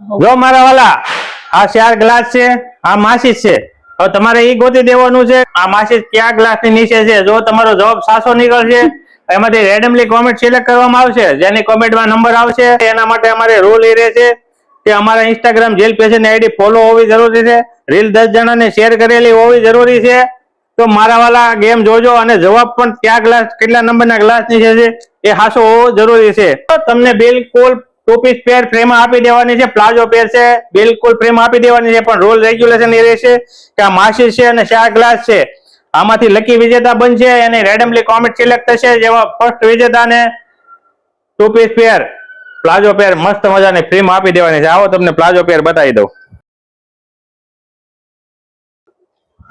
જો મારા વાલા, આ ચાર ગ્લાસ છે, આ માસીસ છે. હવે તમારે એ ગોતી દેવાનું છે, આ માસીસ કયા ગ્લાસની નીચે છે? જો તમારો જવાબ સાચો નીકળશે, એમાંથી રેન્ડમલી કોમેન્ટ સિલેક્ટ કરવામાં આવશે, જેની કોમેન્ટમાં નંબર આવશે, એના માટે અમારે રૂલ એ રહે છે કે અમારા ઇન્સ્ટાગ્રામ જેલ પેશન આઈડી ફોલો હોવી જરૂરી છે રીલ દસ જણાને શેર કરેલી હોવી જરૂરી છે. તો મારા વાલા ગેમ જોજો અને જવાબ પણ કયા ગ્લાસ, કેટલા નંબરના ગ્લાસ નીચે છે, એ હાસો હોવો જરૂરી છે. તમને બિલકુલ ટુ પીસ પેર ફ્રેમ આપી દેવાની છે, પ્લાઝો પેર છે, બિલકુલ ફ્રેમ આપી દેવાની છે, પણ રોલ રેગ્યુલેશન એ રહેશે કે આ માસી છે અને ચાર ગ્લાસ છે. આમાંથી લકી વિજેતા બનશે, એની રેન્ડમલી કોમેન્ટ સિલેક્ટ થશે જેવા first વિજેતાને two piece pair palazzo pair મસ્ત મજાની ફ્રેમ આપી દેવાની છે. આવો તમને પ્લાઝો પેર બતાવી દઉં.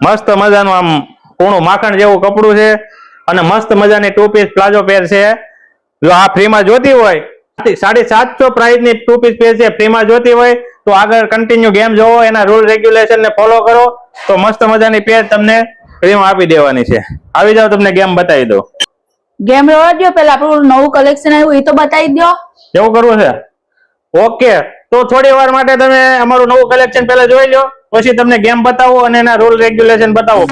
મસ્ત મજાનું આમ પૂણું માખણ જેવું કપડું છે અને મસ્ત મજાની ટુ પીસ પ્લાઝો પેર છે. જો આ ફ્રીમાં જોતી હોય સાડી સાતસો પ્રાઇસ ની ટુ પીસ પેર છે ફ્રીમાં જોતી હોય તો આગળ કન્ટિન્યુ ગેમ જોવો એના રૂલ રેગ્યુલેશન ને ફોલો કરો તો મસ્ત મજાની પેર તમને ફ્રીમાં આપી દેવાની છે આવી જાવ તમને ગેમ બતાવી દઉં ગેમ રવા દો પેલા આપણું નવું કલેક્શન આવ્યું એ તો બતાવી દો કેવું કરવું છે ઓકે તો થોડી વાર માટે તમે અમારું નવું કલેક્શન પહેલા જોઈ લો પછી તમને ગેમ બતાવો અને એના રૂલ રેગ્યુલેશન બતાવો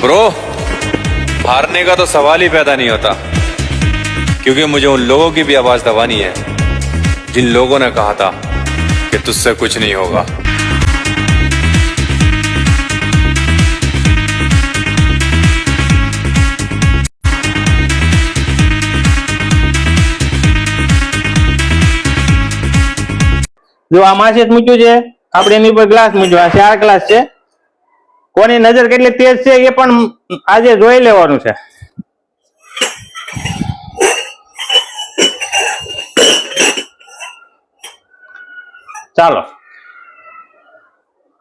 ब्रो हारने का तो सवाल ही पैदा नहीं होता क्योंकि मुझे उन लोगों की भी आवाज दबानी है जिन लोगों ने कहा था कि तुझसे कुछ नहीं होगा જો આ માસે જ મૂક્યું છે આપણે એની ઉપર ગ્લાસ મૂક્યો આ ચાર ગ્લાસ છે કોની નજર કેટલી તેજ છે એ પણ આજે જોઈ લેવાનું છે ચાલો.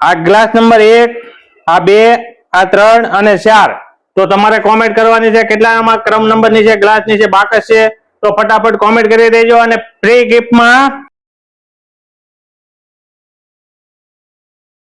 આ ગ્લાસ નંબર એક, આ બે, આ ત્રણ અને ચાર. તો તમારે કોમેન્ટ કરવાની છે કેટલામાં ક્રમ નંબરની છે ગ્લાસની છે, બાકસ છે. તો ફટાફટ કોમેન્ટ કરી દેજો અને ફ્રી ગિફ્ટમાં